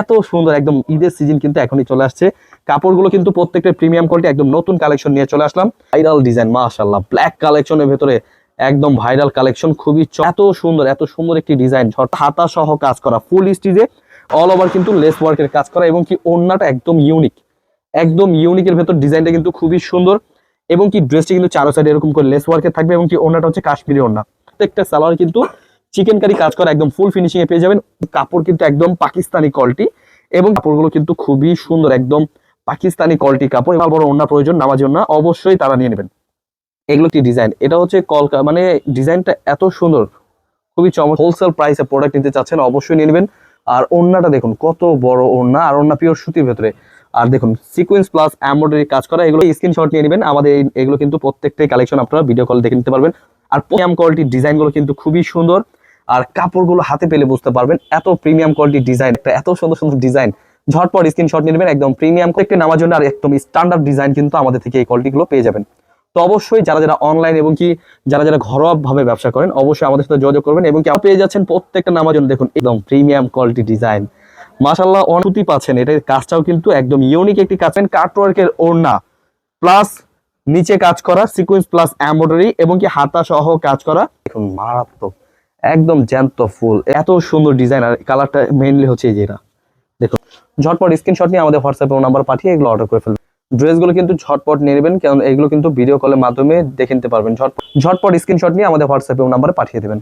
এত সুন্দর একদম ঈদের সিজন কিন্তু এখনই চলে আসছে। কাপড়গুলো কিন্তু প্রত্যেকটা প্রিমিয়াম কোয়ালিটি একদম নতুন কালেকশন নিয়ে চলে আসলাম। ভাইরাল ডিজাইন মাশাআল্লাহ ব্ল্যাক কালেকশনের ভেতরে একদম ভাইরাল কালেকশন খুবই এত সুন্দর এত সুন্দর একটি ডিজাইন হাতা সহ কাজ করা ফুল স্টিজে অল ওভার কিন্তু লেস ওয়ার্কের কাজ করা এবং কি ওড়নাটা একদম ইউনিক একদম ইউনিকের ভেতর ডিজাইনটা কিন্তু খুবই সুন্দর এবং কি ড্রেসটি কিন্তু চারো সাইডে এরকম করে লেস ওয়ার্কের থাকবে এবং কি ওড়নাটা হচ্ছে কাশ্মীরি ওড়না। প্রত্যেকটা সালোয়ার কিন্তু চিকেন কারি কাজ করা একদম ফুল ফিনিশিং এ পেয়ে যাবেন। কাপড় কিন্তু একদম পাকিস্তানি কোয়ালিটি এবং কাপড়গুলো কিন্তু খুবই সুন্দর একদম পাকিস্তানি কোয়ালিটি কাপড়। এবার বড় ওড়না প্রয়োজন নামার জন্য অবশ্যই তারা নিয়ে নেবেন। এগুলো একটি ডিজাইন এটা হচ্ছে কলকা মানে ডিজাইনটা এত সুন্দর, খুবই চমক হোলসেল প্রাইসে প্রোডাক্ট নিতে চাচ্ছেন অবশ্যই নিয়ে নেবেন। আর ওড়নাটা দেখুন, কত বড় ওড়না, আর ওড়না পিওর সুতির ভেতরে। আর দেখুন সিকোয়েন্স প্লাস এমব্রয়ডারি কাজ করা, এগুলো স্ক্রিনশট নিয়ে নেবেন। আমাদের এগুলো কিন্তু প্রত্যেকটাই কালেকশন আপনারা ভিডিও কল দেখে নিতে পারবেন। আর প্রিমিয়াম কোয়ালিটির ডিজাইনগুলো কিন্তু খুবই সুন্দর। আর কাপড়গুলো হাতে পেলে বুঝতে পারবেন এত প্রিমিয়াম কোয়ালিটির ডিজাইন একটা এত সুন্দর সুন্দর ডিজাইন ঝটপট স্ক্রিনশট নিয়ে নেবেন, একদম প্রিমিয়াম একটি নামার জন্য আর একদম স্ট্যান্ডার্ড ডিজাইন কিন্তু আমাদের থেকে এই কোয়ালিটিগুলো পেয়ে যাবেন। তো অবশ্যই যারা যারা অনলাইন এবং কি যারা যারা ঘরোয়া ভাবে ব্যবসা করেন, অবশ্যই আমাদের সাথে যোগাযোগ করবেন এবং কি পেয়ে যাচ্ছেন প্রত্যেকটা নামার জন্য। দেখুন, একদম প্রিমিয়াম কোয়ালিটি ডিজাইন মাশাল্লাহ অনুভূতি পাচ্ছেন। এটার কাজটাও কিন্তু একদম ইউনিক একটি কাজ। কাটওয়ার্কের ওড়না প্লাস নিচে কাজ করা সিকোয়েন্স প্লাস এমব্রয়ডারি এবং কি হাতা সহ কাজ করা। দেখুন, মারাত্মক একদম জ্যান্ত ফুল। এত সুন্দর ডিজাইন আর কালারটা মেইনলি হচ্ছে এই যেটা দেখুন, ঝটপট স্ক্রিনশট নিয়ে আমাদের হোয়াটসঅ্যাপে নাম্বার পাঠিয়ে এগুলো অর্ডার করে ফেলবেন ড্রেসগুলো কিন্তু ঝটপট নিয়ে নেবেন, কারণ এগুলো কিন্তু ভিডিও কলের মাধ্যমে দেখে নিতে পারবেন। ঝটপট ঝটপট স্ক্রিনশট নিয়ে আমাদের হোয়াটসঅ্যাপে নাম্বারে পাঠিয়ে দেবেন।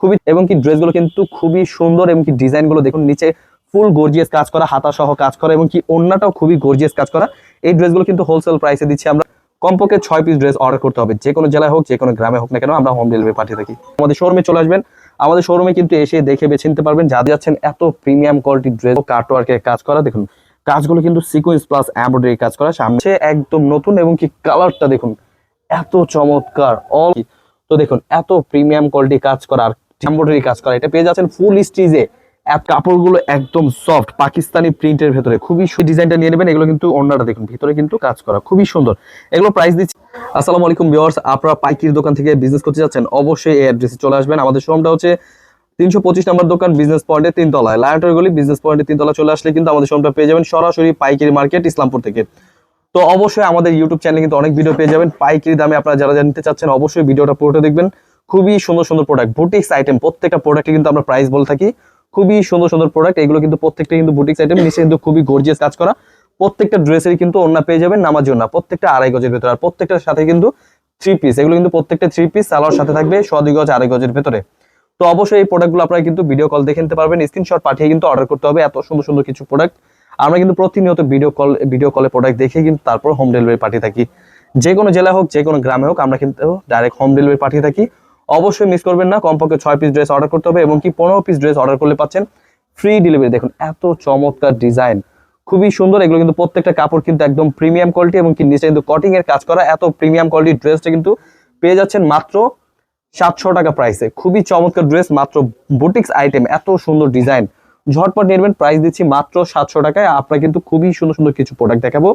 খুবই, এবং কি ড্রেসগুলো কিন্তু খুবই সুন্দর, এবং কি ডিজাইনগুলো দেখুন, নিচে ফুল গর্জিয়াস কাজ করা হাতা সহ কাজ করা, এবং কি অন্যটাও খুবই গর্জিয়াস কাজ করা। এই ড্রেসগুলো কিন্তু হোলসেল প্রাইসে দিচ্ছি আমরা। কমপক্ষে ছয় পিস ড্রেস অর্ডার করতে হবে। যে কোনো জেলায় হোক যে কোনো গ্রামে হোক না কেন, আমরা হোম ডেলিভারি পাঠিয়ে থাকি। আমাদের শোরুমে চলে আসবেন। আমাদের শোরুমে কিন্তু এসে দেখে বেছে নিতে পারবেন। যা যাচ্ছেন এত প্রিমিয়াম কোয়ালিটির ড্রেস কাটওয়ার্কের কাজ করা, দেখুন, কাজগুলো কিন্তু সিকোয়েন্স প্লাস এমব্রয়ডারি কাজ করা। সামনে একদম নতুন এবং কি কালারটা দেখুন, এত চমৎকার অল তো দেখুন, এত প্রিমিয়াম কোয়ালিটি কাজ করা আর এমব্রয়ডারি কাজ করা। এটা পেয়ে যাচ্ছেন ফুল স্টিজে কাপড়গুলো একদম সফট পাকিস্তানি প্রিন্টের ভেতরে। খুবই ডিজাইনটা নিয়ে নেবেন। এগুলো কিন্তু অন্যটা দেখুন, ভিতরে কিন্তু কাজ করা, খুবই সুন্দর। এগুলো প্রাইস দিচ্ছি আসসালামু আলাইকুম ভিউয়ার্স, আপনারা পাইকির দোকান থেকে বিজনেস করতে যাচ্ছেন, অবশ্যই এই অ্যাড্রেসে চলে আসবেন। আমাদের শোরুমটা হচ্ছে তিনশো পঁচিশ নম্বর দোকান বিজনেস পয়েন্টের তিনতলায়। লায়ন্টার গলি বিজনেস পয়েন্টের তিনতলা চলে আসলে কিন্তু আমাদের শোরুমটা পেয়ে যাবেন সরাসরি পাইকারি মার্কেট, ইসলামপুর থেকে। তো অবশ্যই আমাদের ইউটিউব চ্যানেলে কিন্তু অনেক ভিডিও পেয়ে যাবেন। পাইকারি দামে আপনারা যারা জানতে চাচ্ছেন, অবশ্যই ভিডিওটা পুরোটা দেখবেন। খুবই সুন্দর সুন্দর প্রোডাক্ট বুটিক্স আইটেম প্রত্যেকটা প্রোডাক্টে কিন্তু আমরা প্রাইস বলে থাকি। খুবই সুন্দর সুন্দর প্রোডাক্ট এগুলো কিন্তু প্রত্যেকটা কিন্তু বুটিক্স আইটেম নিচে কিন্তু খুবই গর্জিয়াস কাজ করা। প্রত্যেকটা ড্রেসের কিন্তু অন্য পেয়ে যাবেন নামার জন্য প্রত্যেকটা আড়াই গজের ভেতরে। আর প্রত্যেকটার সাথে কিন্তু থ্রি পিস এগুলো কিন্তু প্রত্যেকটা থ্রি পিস সালোয়ার সাথে থাকবে ছ দুই গজ আড়াই গজের ভেতরে। তো অবশ্যই এই প্রোডাক্টগুলো আপনারা কিন্তু ভিডিও কল দেখে নিতে পারবেন। স্ক্রিনশট পাঠিয়ে কিন্তু অর্ডার করতে হবে। এত সুন্দর সুন্দর কিছু প্রোডাক্ট আমরা কিন্তু প্রতিনিয়ত ভিডিও কল ভিডিও কলে প্রোডাক্ট দেখে কিন্তু তারপর হোম ডেলিভারি পাঠিয়ে থাকি। যে কোনো জেলা হোক, যে কোনো গ্রামে হোক, আমরা কিন্তু ডাইরেক্ট হোম ডেলিভারি পাঠিয়ে থাকি। অবশ্যই মিস করবেন না। কমপক্ষে ছয় পিস ড্রেস অর্ডার করতে হবে এবং কি পনেরো পিস ড্রেস অর্ডার করলে পাচ্ছেন? ফ্রি ডেলিভারি দেখুন, এত চমৎকার ডিজাইন খুবই সুন্দর। এগুলো কিন্তু প্রত্যেকটা কাপড় কিন্তু একদম প্রিমিয়াম কোয়ালিটি এবং কি নিচে কিন্তু কটিং এর কাজ করা এত প্রিমিয়াম কোয়ালিটির ড্রেসটা কিন্তু পেয়ে যাচ্ছেন মাত্র সাতশো টাকা প্রাইসে খুবই চমৎকার ড্রেস মাত্র বুটিক্স আইটেম এত সুন্দর ডিজাইন ঝটপট নেবেন প্রাইস দিচ্ছি মাত্র সাতশো টাকায়। আপনারা কিন্তু খুবই সুন্দর সুন্দর কিছু প্রোডাক্ট দেখাবো।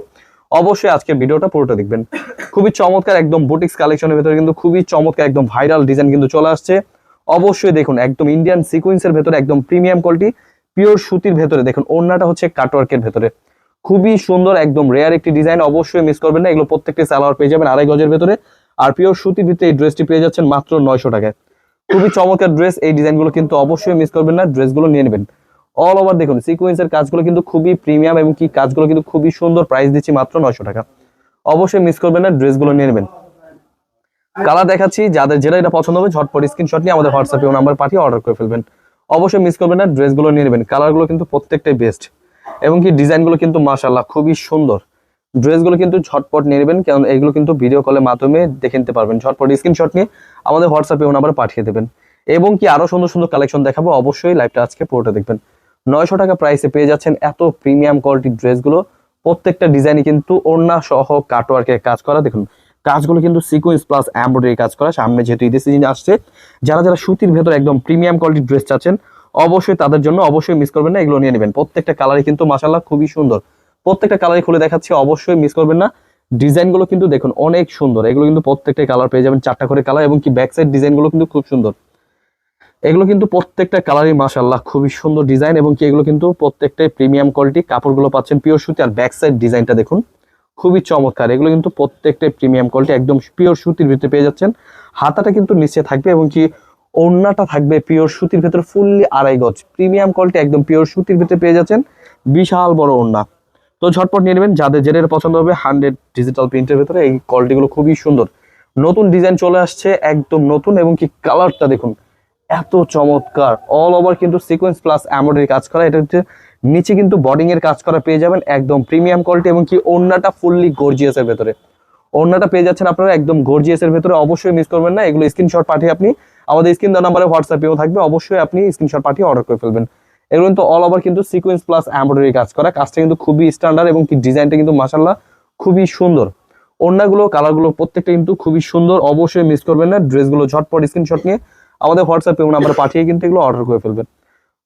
অবশ্যই আজকের ভিডিওটা পুরোটা দেখবেন। খুবই চমৎকার একদম বুটিক্স কালেকশনের ভেতরে কিন্তু খুবই চমৎকার একদম ভাইরাল ডিজাইন কিন্তু চলে আসছে। অবশ্যই দেখুন, একদম ইন্ডিয়ান সিকুয়েন্সের ভেতরে একদম প্রিমিয়াম কোয়ালিটি পিওর সুতির ভেতরে, দেখুন, ওড়নাটা হচ্ছে কাটওয়ার্কের ভেতরে। খুবই সুন্দর, একদম রেয়ার একটি ডিজাইন অবশ্যই মিস করবেন না। এগুলো প্রত্যেকটি সালোয়ার পেয়ে যাবেন আড়াই গজের ভেতরে। আর পিওর সুতির ভিতরে এই ড্রেসটি পেয়ে যাচ্ছেন মাত্র নয়শো টাকায়। খুবই চমৎকার ড্রেস এই ডিজাইনগুলো কিন্তু অবশ্যই মিস করবেন না। ড্রেসগুলো নিয়ে নেবেন। অল ওভার দেখুন সিকোয়েন্সের কাজগুলো কিন্তু খুবই প্রিমিয়াম এবং কি কাজগুলো কিন্তু খুবই সুন্দর প্রাইস দিচ্ছি মাত্র নয়শো টাকা। অবশ্যই মিস করবেন না ড্রেসগুলো নিয়ে নেবেন। কালার দেখাচ্ছি, যাদের যেটা এটা পছন্দ হবে, ঝটপট স্ক্রিনশট নিয়ে আমাদের হোয়াটসঅ্যাপে নাম্বার পাঠিয়ে অর্ডার করে ফেলবেন। অবশ্যই মিস করবেন না ড্রেসগুলো নিয়ে নেবেন। কালারগুলো কিন্তু প্রত্যেকটাই বেস্ট এবং কি ডিজাইনগুলো কিন্তু মাশাল্লাহ খুবই সুন্দর। ড্রেসগুলো কিন্তু ঝটপট নিয়ে নেবেন, কারণ এগুলো কিন্তু ভিডিও কলের মাধ্যমে দেখে নিতে পারবেন। ঝটপট স্ক্রিনশট নিয়ে আমাদের হোয়াটসঅ্যাপে নাম্বার পাঠিয়ে দেবেন। এবং কি আরও সুন্দর সুন্দর কালেকশন দেখাবো, অবশ্যই লাইভটা আজকে পুরোটা দেখবেন। নয়শো টাকা প্রাইসে পেয়ে যাচ্ছেন এত প্রিমিয়াম কোয়ালিটির ড্রেসগুলো প্রত্যেকটা ডিজাইনই কিন্তু ওড়না সহ কাটওয়ার্কের কাজ করা। দেখুন কাজগুলো কিন্তু সিকোয়েন্স প্লাস এমব্রয়ডারি কাজ করা। সামনে যেহেতু ঈদের সিজন আসছে, যারা যারা সুতির ভেতর একদম প্রিমিয়াম কোয়ালিটির ড্রেস চাচ্ছেন, অবশ্যই তাদের জন্য অবশ্যই মিস করবেন না, এগুলো নিয়ে নেবেন। প্রত্যেকটা কালারই কিন্তু মাসাল্লাহ খুবই সুন্দর। প্রত্যেকটা কালারই খুলে দেখাচ্ছি, অবশ্যই মিস করবেন না। ডিজাইনগুলো কিন্তু দেখুন অনেক সুন্দর। এগুলো কিন্তু প্রত্যেকটা কালার পেয়ে যাবেন, চারটা করে কালার এবং কি ব্যাক সাইড ডিজাইনগুলো কিন্তু খুব সুন্দর। এগুলো কিন্তু প্রত্যেকটা কালারই মাশাল্লাহ খুবই সুন্দর ডিজাইন এবং কি এগুলো কিন্তু প্রত্যেকটাই প্রিমিয়াম কোয়ালিটি কাপড়গুলো পাচ্ছেন পিওর সুতি আর ব্যাক সাইড ডিজাইনটা দেখুন। খুবই চমৎকার। এগুলো কিন্তু প্রত্যেকটাই প্রিমিয়াম কোয়ালিটি একদম পিওর সুতির ভিতরে পেয়ে যাচ্ছেন। হাতাটা কিন্তু নিচে থাকবে এবং কি ওড়নাটা থাকবে পিওর সুতির ভেতরে ফুললি আড়াই গজ। প্রিমিয়াম কোয়ালিটি একদম পিওর সুতির ভিতরে পেয়ে যাচ্ছেন। বিশাল বড় ওড়না। তো ঝটপট নিয়ে নেবেন, যাদের যেটার পছন্দ হবে হান্ড্রেড ডিজিটাল প্রিন্টের ভেতরে, এই কোয়ালিটিগুলো খুবই সুন্দর। নতুন ডিজাইন চলে আসছে, একদম নতুন এবং কি কালারটা দেখুন, এত চমৎকার। অল ওভার কিন্তু সিকোয়েন্স প্লাস এমব্রয়ডারি কাজ করা, এটা হচ্ছে নিচে কিন্তু বডিং এর কাজ করা পেয়ে যাবেন একদম প্রিমিয়াম কোয়ালিটি এবং কি ওড়নাটা ফুললি গর্জিয়াসের ভেতরে। ওড়নাটা পেয়ে যাচ্ছেন আপনারা একদম গর্জিয়াসের ভেতরে, অবশ্যই মিস করবেন না। এগুলো স্ক্রিনশট পাঠিয়ে আপনি আমাদের স্ক্রিন দেওয়া নাম্বারে হোয়াটসঅ্যাপেও থাকবে, অবশ্যই আপনি স্ক্রিনশট পাঠিয়ে অর্ডার করে ফেলবেন। এগুলো কিন্তু অল ওভার কিন্তু সিকোয়েন্স প্লাস এমব্রয়ডারি কাজ করা। কাজটা কিন্তু খুবই স্ট্যান্ডার্ড এবং কি ডিজাইনটা কিন্তু মাসাল্লাহ খুবই সুন্দর। ওড়নাগুলো কালারগুলো প্রত্যেকটা কিন্তু খুবই সুন্দর, অবশ্যই মিস করবেন না। ড্রেসগুলো ঝটপট স্ক্রিনশট নিয়ে আমাদের হোয়াটসঅ্যাপে নাম্বার পাঠিয়ে কিন্তু এগুলো অর্ডার করে ফেলবেন।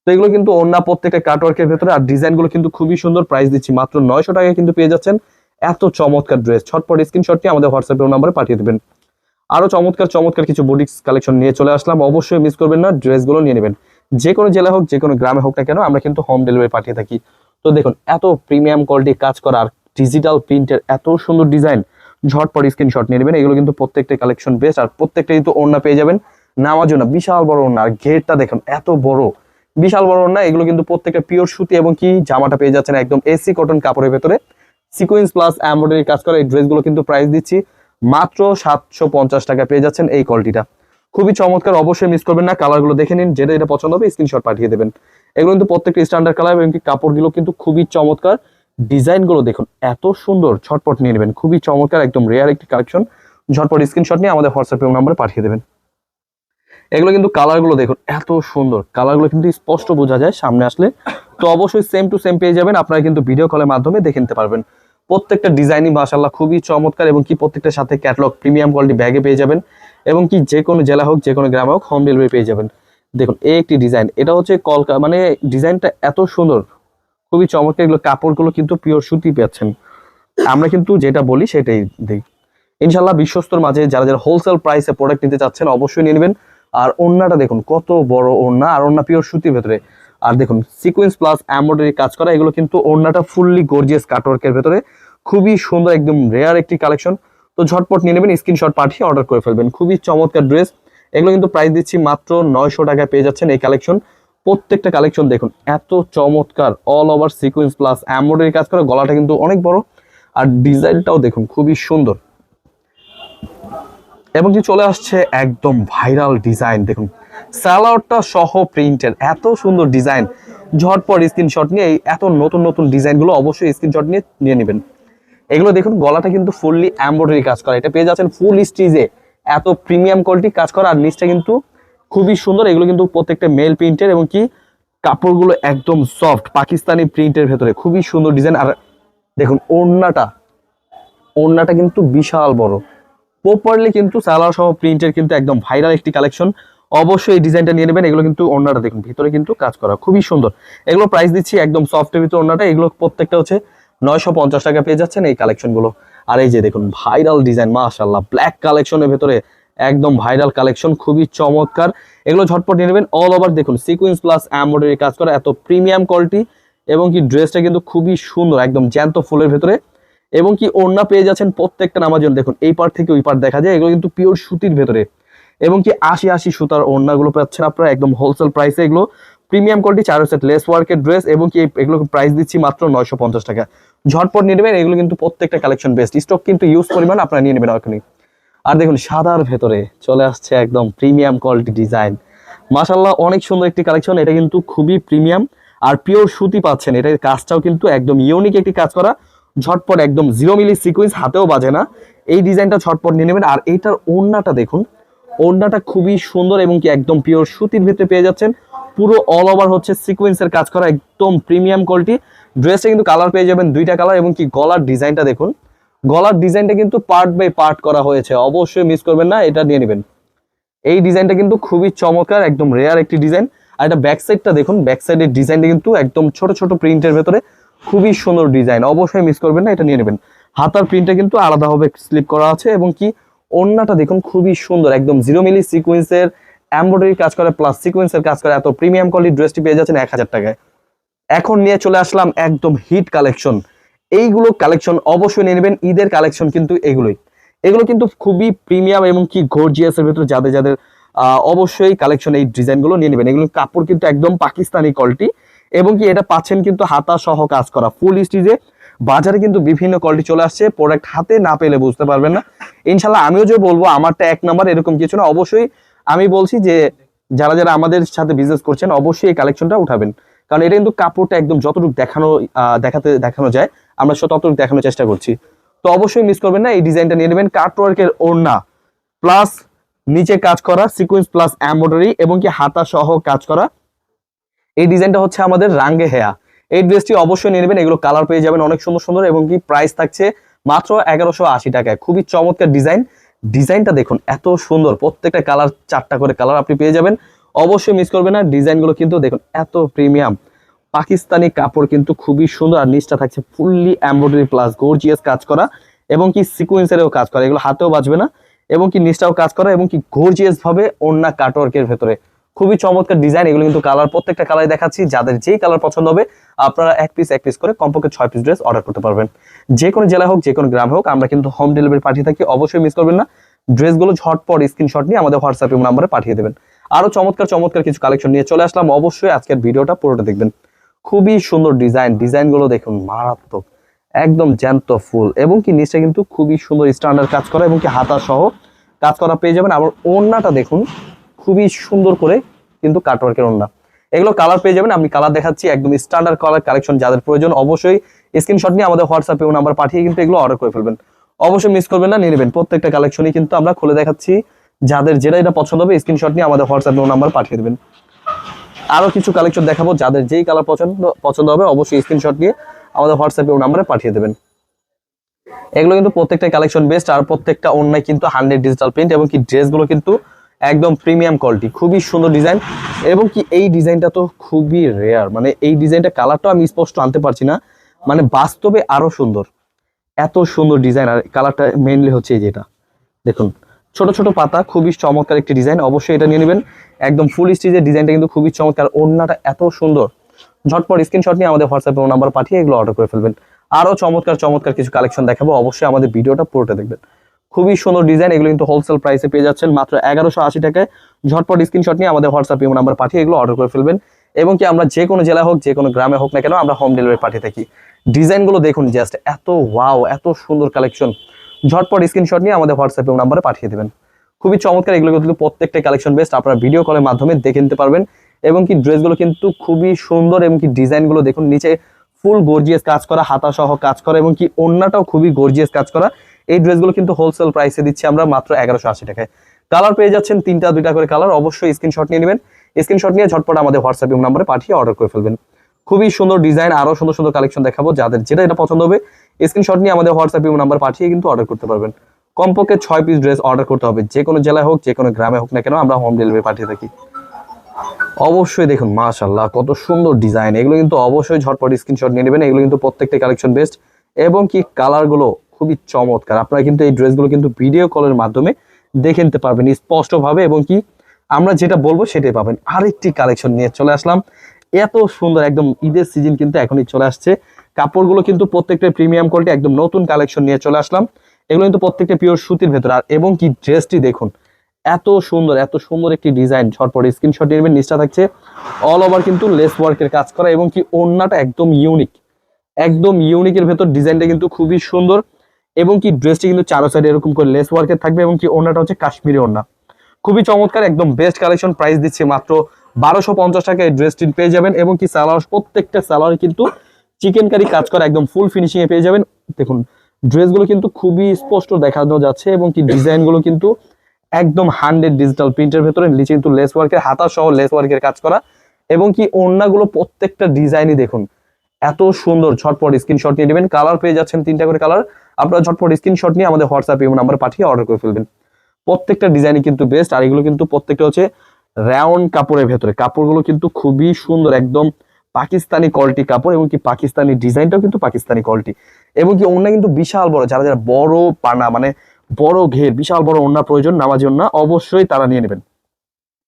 তো এগুলো কিন্তু অন্য প্রত্যেকটা কাটওয়ার্কের ভেতরে আর ডিজাইনগুলো কিন্তু খুবই সুন্দর। প্রাইস দিচ্ছি মাত্র নয়শো টাকায় কিন্তু পেয়ে যাচ্ছেন। এত চমৎকার ড্রেস ছটপট স্ক্রিনশটটি আমাদের হোয়াটসঅ্যাপে নাম্বারে পাঠিয়ে দেবেন। আরও চমৎকার চমৎকার কিছু বুটিক্স কালেকশন নিয়ে চলে আসলাম। অবশ্যই মিস করবেন না ড্রেসগুলো নিয়ে নেবেন। যে কোনো জেলা হোক, যে কোনো গ্রামে হোক না কেন, আমরা কিন্তু হোম ডেলিভারি পাঠিয়ে থাকি। তো দেখুন, এত প্রিমিয়াম কোয়ালিটি কাজ করা আর ডিজিটাল প্রিন্টের এত সুন্দর ডিজাইন ঝটপট স্ক্রিনশট নিয়ে নেবেন। এগুলো কিন্তু প্রত্যেকটা কালেকশন বেস্ট আর প্রত্যেকটা কিন্তু ওড়না পেয়ে যাবেন। নামার জন্য বিশাল বড় ওড়না। আর ঘেরটা দেখুন, এত বড়। বিশাল বড় ওড়না এগুলো কিন্তু প্রত্যেকটা পিওর সুতি এবং কি জামাটা পেয়ে যাচ্ছেন একদম এসি কটন কাপড়ের ভেতরে। সিকোয়েন্স প্লাস এমব্রয়ডারি কাজ করা এই ড্রেসগুলো কিন্তু প্রাইস দিচ্ছি মাত্র সাতশো পঞ্চাশ টাকা পেয়ে যাচ্ছেন এই কোয়ালিটিটা খুবই চমৎকার, অবশ্যই মিস করবেন না কালারগুলো দেখে নিন, যেটা যেটা পছন্দ হবে স্ক্রিনশট পাঠিয়ে দেবেন। এগুলো কিন্তু প্রত্যেকটা স্ট্যান্ডার্ড কালার এবং কাপড়গুলো কিন্তু খুবই চমৎকার। ডিজাইনগুলো দেখুন, এত সুন্দর, ঝটপট নিয়ে নেবেন, খুবই চমৎকার, একদম রেয়ার একটি কালেকশন ঝটপট স্ক্রিনশট নিয়ে আমাদের হোয়াটসঅ্যাপ নাম্বারে পাঠিয়ে দেবেন। এগুলো কিন্তু কালারগুলো দেখুন, এত সুন্দর। কালারগুলো কিন্তু স্পষ্ট বোঝা যায় সামনে আসলে। তো অবশ্যই সেম টু সেম পেয়ে যাবেন, আপনারা কিন্তু ভিডিও কলের মাধ্যমে দেখে নিতে পারবেন। প্রত্যেকটা ডিজাইনই মাসাল্লাহ খুবই চমৎকার এবং কি প্রত্যেকটার সাথে ক্যাটলগ প্রিমিয়াম কোয়ালিটি ব্যাগে পেয়ে যাবেন এবং কি যে কোনো জেলা হোক, যে কোনো গ্রামে হোক হোম ডেলিভারি পেয়ে যাবেন। দেখুন এই একটি ডিজাইন এটা হচ্ছে কলকা মানে ডিজাইনটা এত সুন্দর, খুবই চমৎকার, এগুলো কাপড়গুলো কিন্তু পিওর সুতি পাচ্ছেন। আমরা কিন্তু যেটা বলি সেটাই দিই। ইনশাল্লাহ বিশ্বস্তর মাঝে যারা যারা হোলসেল প্রাইসে প্রোডাক্ট নিতে চাচ্ছেন, অবশ্যই নিয়ে নেবেন। আর ওড়নাটা দেখুন, কত বড় ওড়না, আর ওড়না পিওর সুতির ভেতরে। আর দেখুন সিকোয়েন্স প্লাস এমব্রয়ডারি কাজ করা, এগুলো কিন্তু ওড়নাটা ফুললি গর্জিয়াস কাটওয়ার্কের ভেতরে। খুবই সুন্দর, একদম রেয়ার একটি কালেকশন তো ঝটপট নিয়ে নেবেন স্ক্রিনশট পাঠিয়ে অর্ডার করে ফেলবেন। খুবই চমৎকার ড্রেস এগুলো কিন্তু প্রাইস দিচ্ছি মাত্র নয়শো টাকায় পেয়ে যাচ্ছেন এই কালেকশন প্রত্যেকটা কালেকশন দেখুন, এত চমৎকার all over sequence plus embroidery কাজ করা, গলাটা কিন্তু অনেক বড়। আর ডিজাইনটাও দেখুন, খুবই সুন্দর। এবং কি চলে আসছে একদম ভাইরাল ডিজাইন, দেখুন স্যালাডটা সহ প্রিন্টের এত সুন্দর ডিজাইন। ঝটপট স্ক্রিনশট নিয়ে এত নতুন নতুন ডিজাইনগুলো অবশ্যই স্ক্রিনশট নিয়ে নিয়ে নেবেন। এগুলো দেখুন, গলাটা কিন্তু ফুললি এমব্রয়ডারি কাজ করা। এটা পেয়ে যাচ্ছেন ফুল স্টিজে এত প্রিমিয়াম কোয়ালিটি কাজ করা আর নিচটা কিন্তু খুবই সুন্দর। এগুলো কিন্তু প্রত্যেকটা মেল প্রিন্টের এবং কি কাপড়গুলো একদম সফট পাকিস্তানি প্রিন্টের ভেতরে। খুবই সুন্দর ডিজাইন। আর দেখুন, ওড়নাটা ওড়নাটা কিন্তু বিশাল বড়। প্রপারলি কিন্তু সালোয়ার সহ প্রিন্টের কিন্তু একদম ভাইরাল একটি কালেকশন অবশ্যই এই ডিজাইনটা নিয়ে নেবেন, এগুলো কিন্তু অন্যটা দেখুন, ভিতরে কিন্তু কাজ করা খুবই সুন্দর। এগুলো প্রাইস দিচ্ছি একদম সফটের ভিতরে অন্যটা এগুলো প্রত্যেকটা হচ্ছে নয়শো পঞ্চাশ টাকা পেয়ে যাচ্ছেন এই কালেকশনগুলো আর এই যে দেখুন ভাইরাল ডিজাইন মাশাল্লাহ ব্ল্যাক কালেকশনের ভেতরে একদম ভাইরাল কালেকশন খুবই চমৎকার। এগুলো ঝটপট নিয়ে নেবেন অল ওভার দেখুন সিকুয়েন্স প্লাস এমব্রয়ডারি কাজ করা, এত প্রিমিয়াম কোয়ালিটি এবং কি ড্রেসটা কিন্তু খুবই সুন্দর, একদম জ্যান্ত ফুলের ভেতরে। এবং কি ওড়না পেয়ে যাচ্ছেন প্রত্যেকটা নামার জন্য। দেখুন, এই পার থেকে ওই পার দেখা যায়, এগুলো কিন্তু পিওর সুতির ভেতরে। এবং কি আশি আশি সুতার ওড়নাগুলো পাচ্ছেন আপনারা, একদম হোলসেল প্রাইসে এগুলো। প্রিমিয়াম কোয়ালিটি চারো সেট লেস ওয়ার্কের ড্রেস এবং কি এগুলো প্রাইস দিচ্ছি মাত্র নয়শো পঞ্চাশ টাকা। ঝটপট নিয়ে নেবেন, এগুলো কিন্তু প্রত্যেকটা কালেকশন বেস্ট স্টক কিন্তু ইউজ পরিমাণ আপনারা নিয়ে নেবেন এখনই। আর দেখুন, সাদার ভেতরে চলে আসছে একদম প্রিমিয়াম কোয়ালিটি ডিজাইন মাশাল্লাহ অনেক সুন্দর একটি কালেকশন এটা কিন্তু খুবই প্রিমিয়াম আর পিওর সুতি পাচ্ছেন, এটার কাজটাও কিন্তু একদম ইউনিক একটি কাজ করা। ঝটপট একদম জিরো মিলি সিকুয়েন্স হাতেও বাজে না। এই ডিজাইনটা ঝটপট নিয়ে নেবেন। আর এইটার ওড়নাটা দেখুন। ওড়নাটা খুবই সুন্দর এবং কি একদম পিওর সুতির ভিতরে পেয়ে যাচ্ছেন। পুরো অল ওভার হচ্ছে সিকোয়েন্সের কাজ করা একদম প্রিমিয়াম কোয়ালিটি ড্রেসটা কিন্তু কালার পেয়ে যাবেন দুইটা কালার এবং কি গলার ডিজাইনটা দেখুন। গলার ডিজাইনটা কিন্তু পার্ট বাই পার্ট করা হয়েছে। অবশ্যই মিস করবেন না, এটা নিয়ে নেবেন। এই ডিজাইনটা কিন্তু খুবই চমৎকার, একদম রেয়ার একটি ডিজাইন। আর এটা ব্যাক সাইডটা দেখুন। ব্যাক সাইডের ডিজাইনটা কিন্তু একদম ছোট ছোট প্রিন্টের ভেতরে। খুবই সুন্দর ডিজাইন। অবশ্যই মিস করবেন না, এটা নিয়ে নেবেন। হাতার প্রিন্টটা কিন্তু আলাদাভাবে স্লিপ করা আছে এবং কি ওড়নাটা দেখুন খুবই সুন্দর, একদম জিরো মিলি সিকুয়েন্সের এমব্রয়ডারি কাজ করে প্লাস সিকোয়েন্সের কাজ করে, এত প্রিমিয়াম কোয়ালিটি ড্রেসটি পেয়ে যাচ্ছেন এক হাজার টাকায়। এখন নিয়ে চলে আসলাম একদম হিট কালেকশন এইগুলো কালেকশন অবশ্যই নিয়ে নেবেন, ঈদের কালেকশন কিন্তু এগুলোই। এগুলো কিন্তু খুবই প্রিমিয়াম এবং কি গর্জিয়াস এর ভিতরে যাদের যাদের অবশ্যই কালেকশন এই ডিজাইনগুলো নিয়ে নেবেন। এগুলো কাপড় কিন্তু একদম পাকিস্তানি কোয়ালিটি এবং কি এটা পাচ্ছেন কিন্তু হাতা সহ কাজ করা ফুল স্টিজে বাজারে কিন্তু বিভিন্ন কোয়ালিটি চলে আসছে প্রোডাক্ট হাতে না পেলে বুঝতে পারবেন না। ইনশাল্লাহ আমিও যে বলব, আমারটা এক নাম্বার এরকম কিছু না। অবশ্যই আমি বলছি যে, যারা যারা আমাদের সাথে বিজনেস করছেন, অবশ্যই এই কালেকশনটা উঠাবেন। কারণ এটা কিন্তু কাপড়টা একদম যতটুকু দেখানো দেখাতে, দেখানো যায়, আমরা সে, ততটুকু দেখানোর চেষ্টা করছি। তো অবশ্যই মিস করবেন না, এই ডিজাইনটা নিয়ে নেবেন। কাটওয়ার্কের ওড়না প্লাস নিচে কাজ করা সিকোয়েন্স প্লাস এমব্রয়ডারি এবং কি হাতা সহ কাজ করা। এই ডিজাইনটা হচ্ছে আমাদের রাঙ্গে হেয়া। এই ড্রেসটি অবশ্যই নেবেন, এগুলো কালার পেয়ে যাবেন অনেক সুন্দর সুন্দর এবং কি প্রাইস থাকছে মাত্র এগারোশো আশি টাকায়। খুবই চমৎকার ডিজাইন। ডিজাইনটা দেখুন, এত সুন্দর, প্রত্যেকটা কালার, চারটা করে কালার আপনি পেয়ে যাবেন। অবশ্যই মিস করবেন না, ডিজাইনগুলো কিন্তু দেখুন, এত প্রিমিয়াম পাকিস্তানি কাপড় কিন্তু খুবই সুন্দর আর নিচটা থাকছে ফুললি এমব্রয়ডারি প্লাস গর্জিয়াস কাজ করা এবং কি সিকোয়েন্সেরও কাজ করা, এগুলো হাতেও বাঁচবে না। এবং কি নিচটাও কাজ করা এবং কি গর্জিয়াস ভাবে ওন্না কাটওয়ার্কের ভেতরে। খুবই চমৎকার ডিজাইন এগুলো কিন্তু কালার প্রত্যেকটা কালার দেখাচ্ছি, যাদের যেই কালার পছন্দ হবে, আপনারা এক পিস এক পিস করে কমপক্ষে ছয় পিস ড্রেস অর্ডার করতে পারবেন। যে কোনো জেলা হোক, যে কোনো গ্রাম হোক, আমরা কিন্তু হোম ডেলিভারি পাঠিয়ে থাকি, অবশ্যই মিস করবেন না। ড্রেসগুলো ঝটপট স্ক্রিনশট নিয়ে আমাদের হোয়াটসঅ্যাপ নাম্বারে পাঠিয়ে দেবেন। আরও চমৎকার চমৎকার কিছু কালেকশন নিয়ে চলে আসলাম। অবশ্যই আজকের ভিডিওটা পুরোটা দেখবেন। খুবই সুন্দর ডিজাইন ডিজাইনগুলো দেখুন, মারাত্মক, একদম জ্যান্ত ফুল। এবং কি নিচে কিন্তু খুবই সুন্দর স্ট্যান্ডার্ড কাজ করা, এবং কি হাতা সহ কাজ করা পেয়ে যাবেন। আবার ওড়নাটা দেখুন খুবই সুন্দর করে কিন্তু কাটওয়ার্কের ওড়না। এগুলো কালার পেয়ে যাবেন, আমি কালার দেখাচ্ছি, একদম স্ট্যান্ডার্ড কালার কালেকশন যাদের প্রয়োজন অবশ্যই স্ক্রিনশট নিয়ে আমাদের হোয়াটসঅ্যাপে নাম্বার পাঠিয়ে কিন্তু এগুলো অর্ডার করে ফেলবেন। অবশ্যই মিস করবেন না, নিয়ে নেবেন। প্রত্যেকটা কালেকশনই কিন্তু আমরা খুলে দেখাচ্ছি। যাদের যেটা এটা পছন্দ হবে স্ক্রিনশট নিয়ে আমাদের হোয়াটসঅ্যাপে নাম্বার পাঠিয়ে দেবেন। আরও কিছু কালেকশন দেখাবো, যাদের যেই কালার পছন্দ পছন্দ হবে, অবশ্যই স্ক্রিনশট নিয়ে আমাদের হোয়াটসঅ্যাপে নাম্বারে পাঠিয়ে দেবেন। এগুলো কিন্তু প্রত্যেকটা কালেকশন বেস্ট আর প্রত্যেকটা অন্যায় কিন্তু হান্ড্রেড ডিজিটাল প্রিন্ট এবং কি ড্রেসগুলো কিন্তু একদম প্রিমিয়াম কোয়ালিটি খুবই সুন্দর ডিজাইন এবং কি এই ডিজাইনটা তো খুবই রেয়ার মানে এই ডিজাইনটা কালারটা আমি স্পষ্ট আনতে পারছি না মানে বাস্তবে আরও সুন্দর। এত সুন্দর ডিজাইন আর কালারটা মেইনলি হচ্ছে এই যেটা দেখুন, ছোট ছোট পাতা, খুবই চমৎকার একটি ডিজাইন অবশ্যই এটা নিয়ে নেবেন। একদম ফুল স্টিজের ডিজাইনটা কিন্তু খুবই চমৎকার, ওড়নাটা এত সুন্দর। ঝটপট স্ক্রিনশট নিয়ে আমাদের হোয়াটসঅ্যাপে নাম্বার পাঠিয়ে এগুলো অর্ডার করে ফেলবেন। আরও চমৎকার চমৎকার কিছু কালেকশন দেখাবো, অবশ্যই আমাদের ভিডিওটা পুরোটা দেখবেন। খুবই সুন্দর ডিজাইন এগুলো কিন্তু হোলসেল প্রাইসে পেয়ে যাচ্ছেন। মাত্র এগারোশো আশি টাকায় ঝটপট স্ক্রিনশট নিয়ে আমাদের হোয়াটসঅ্যাপে নাম্বার পাঠিয়ে এগুলো অর্ডার করে ফেলবেন। এবং কি আমরা যে কোনো জেলা হোক, যে কোনো গ্রামে হোক না কেন আমরা হোম ডেলিভারি পাঠিয়ে থাকি। ডিজাইনগুলো দেখুন জাস্ট এত ওয়াও এত সুন্দর কালেকশন ঝটপট স্ক্রিনশট নিয়ে আমাদের হোয়াটসঅ্যাপে নাম্বারে পাঠিয়ে দেবেন। খুবই চমৎকার, এগুলো কিন্তু প্রত্যেকটা কালেকশন বেস্ট আপনারা ভিডিও কলের মাধ্যমে দেখে নিতে পারবেন। এবং কি ড্রেসগুলো কিন্তু খুবই সুন্দর এবং কি ডিজাইনগুলো দেখুন, নিচে ফুল গর্জিয়াস কাজ করা হাতা সহ কাজ করা এবং কি ওড়নাটাও খুবই গর্জিয়াস কাজ করা। এই ড্রেসগুলো কিন্তু হোলসেল প্রাইসে দিচ্ছি আমরা মাত্র এগারোশো আশি টাকায়। কালার পেয়ে যাচ্ছেন তিনটা, দুইটা করে কালার অবশ্যই স্ক্রিনশট নিয়ে নেবেন। স্ক্রিনশট নিয়ে ঝটপট আমাদের হোয়াটসঅ্যাপ ইউ নাম্বারে পাঠিয়ে অর্ডার করে ফেলবেন। খুবই সুন্দর ডিজাইন আরও সুন্দর সুন্দর কালেকশন দেখাবো, যাদের যেটা এটা পছন্দ হবে স্ক্রিনশট নিয়ে আমাদের হোয়াটসঅ্যাপ নাম্বার পাঠিয়ে কিন্তু অর্ডার করতে পারবেন। কমপক্ষে ছয় পিস ড্রেস অর্ডার করতে হবে, যে কোনো জেলায় হোক, যে কোনো গ্রামে হোক না কেন, আমরা হোম ডেলিভারি পাঠিয়ে থাকি। অবশ্যই দেখুন মাশাল্লাহ কত সুন্দর ডিজাইন এগুলো কিন্তু অবশ্যই ঝটপট স্ক্রিনশট নিয়ে নেবেন, এগুলো কিন্তু প্রত্যেকটা কালেকশন বেস্ট এবং কি কালারগুলো খুবই চমৎকার। আপনারা কিন্তু এই ড্রেসগুলো কিন্তু ভিডিও কলের মাধ্যমে দেখে নিতে পারবেন স্পষ্টভাবে এবং কি আমরা যেটা বলব সেটাই পাবেন। আরেকটি কালেকশন নিয়ে চলে আসলাম। এত সুন্দর একদম ঈদের সিজন কিন্তু এখনই চলে আসছে। কাপড়গুলো কিন্তু প্রত্যেকটা প্রিমিয়াম কোয়ালিটি একদম নতুন কালেকশন নিয়ে চলে আসলাম। এগুলো কিন্তু প্রত্যেকটা পিওর সুতির ভেতর। আর এবং কি ড্রেসটি দেখুন, এত সুন্দর এত সুন্দর একটি ডিজাইন ঝটপট স্ক্রিনশট নেবেন, নিচটা থাকছে। অল ওভার কিন্তু লেস ওয়ার্কের কাজ করা এবং কি ওড়নাটা একদম ইউনিক একদম ইউনিকের ভেতর ডিজাইনটা কিন্তু খুবই সুন্দর। এবং কি ড্রেসটি কিন্তু চারো সাইডে এরকম করে লেস ওয়ার্কের থাকবে এবং কি ওড়নাটা হচ্ছে কাশ্মীরি ওড়না। খুবই চমৎকার, একদম বেস্ট কালেকশন প্রাইস দিচ্ছে মাত্র বারোশো পঞ্চাশ টাকায় ড্রেসটি পেয়ে যাবেন এবং কি সালোয়ার প্রত্যেকটা সালোয়ার কিন্তু চিকেন কারি কাজ করা, একদম ফুল ফিনিশিং এ পেয়ে যাবেন। দেখুন ড্রেসগুলো কিন্তু খুবই স্পষ্ট দেখানো যাচ্ছে এবং কি ডিজাইনগুলো কিন্তু একদম হান্ড্রেড ডিজিটাল প্রিন্টের ভেতরে, নিচে কিন্তু লেস ওয়ার্কের হাতা সহ লেস ওয়ার্কের কাজ করা এবং কি ওড়নাগুলো প্রত্যেকটা ডিজাইনই দেখুন। এত সুন্দর ঝটপট স্ক্রিনশট নিয়ে নেবেন কালার পেয়ে যাচ্ছেন তিনটা করে কালার আপনারা ঝটপট স্ক্রিনশট নিয়ে আমাদের হোয়াটসঅ্যাপ এবং নাম্বার পাঠিয়ে অর্ডার করে ফেলবেন। প্রত্যেকটা ডিজাইনই কিন্তু বেস্ট আর এগুলো কিন্তু প্রত্যেকটা হচ্ছে রাউন্ড কাপড়ের ভেতরে। কাপড়গুলো কিন্তু খুবই সুন্দর, একদম পাকিস্তানি কোয়ালিটি কাপড় এবং কি পাকিস্তানি ডিজাইনটাও কিন্তু পাকিস্তানি কোয়ালিটি এবং কি ওড়না কিন্তু বিশাল বড়, যারা যারা বড় পানা মানে বড় ঘের, বিশাল বড় ওড়না প্রয়োজন, নামাজি ওড়না অবশ্যই তারা নিয়ে নেবেন।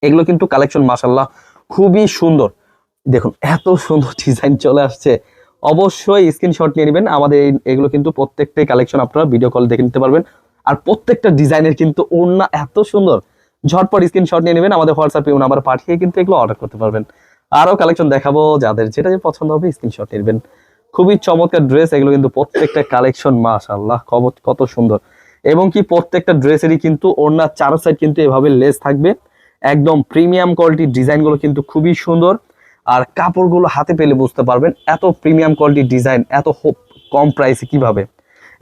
এগুলো কিন্তু কালেকশন মাসাল্লাহ খুবই সুন্দর। দেখুন, এত সুন্দর ডিজাইন চলে আসছে। অবশ্যই স্ক্রিনশট নিয়ে নেবেন। আমাদের এগুলো কিন্তু প্রত্যেকটাই কালেকশন আপনারা ভিডিও কল দেখে নিতে পারবেন। আর প্রত্যেকটা ডিজাইনের কিন্তু ওড়না এত সুন্দর। ঝটপট স্ক্রিনশট নিয়ে নেবেন। আমাদের হোয়াটসঅ্যাপে নাম্বার পাঠিয়ে কিন্তু এগুলো অর্ডার করতে পারবেন। আরও কালেকশন দেখাবো। যাদের যেটা যে পছন্দ হবে স্ক্রিনশট নেবেন। খুবই চমৎকার ড্রেস এগুলো কিন্তু প্রত্যেকটা কালেকশন মাশাআল্লাহ কত কত সুন্দর। এবং কি প্রত্যেকটা ড্রেসেরই কিন্তু ওড়নার চারো সাইড কিন্তু এভাবে লেস থাকবে। একদম প্রিমিয়াম কোয়ালিটির ডিজাইনগুলো কিন্তু খুবই সুন্দর। আর কাপড়গুলো হাতে পেলে বুঝতে পারবেন এত প্রিমিয়াম কোয়ালিটির ডিজাইন এত কম প্রাইসে কীভাবে?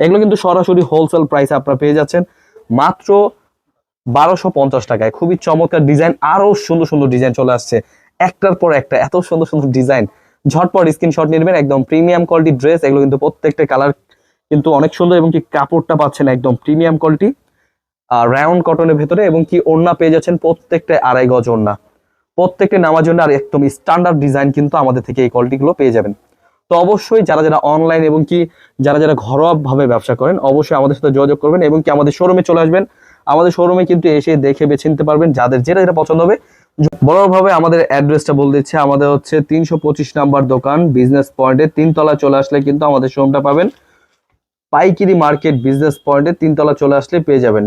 এগুলো কিন্তু সরাসরি হোলসেল প্রাইসে আপনারা পেয়ে যাচ্ছেন। মাত্র বারোশো পঞ্চাশ টাকায়। খুবই চমৎকার ডিজাইন আরও সুন্দর সুন্দর ডিজাইন চলে আসছে। একটার পর একটা এত সুন্দর সুন্দর ডিজাইন ঝটপট স্ক্রিনশট নেবেন, একদম প্রিমিয়াম কোয়ালিটির ড্রেস এগুলো কিন্তু প্রত্যেকটা কালার কিন্তু অনেক সুন্দর এবং কি কাপড়টা পাচ্ছেন একদম প্রিমিয়াম কোয়ালিটি আর রাউন্ড কটনের ভেতরে এবং কি ওড়না পেয়ে যাচ্ছেন প্রত্যেকটা আড়াই গজ ওড়না। প্রত্যেকটা নামার জন্য আর একদম স্ট্যান্ডার্ড ডিজাইন কিন্তু আমাদের থেকে এই কোয়ালিটিগুলো পেয়ে যাবেন। তো অবশ্যই যারা যারা অনলাইন এবং কি যারা যারা ঘরোয়া ভাবে ব্যবসা করেন, অবশ্যই আমাদের সাথে যোগাযোগ করবেন এবং কি আমাদের শোরুমে চলে আসবেন। আমাদের শোরুমে কিন্তু এসে দেখে বেছে নিতে পারবেন যাদের যেটা যেটা পছন্দ হবে। বড়ভাবে আমাদের অ্যাড্রেসটা বলে দিচ্ছে, আমাদের হচ্ছে তিনশো পঁচিশ নাম্বার দোকান বিজনেস পয়েন্টে তিনতলা চলে আসলে কিন্তু আমাদের শোরুমটা পাবেন। পাইকিরি মার্কেট বিজনেস পয়েন্টে তিনতলা চলে আসলে পেয়ে যাবেন।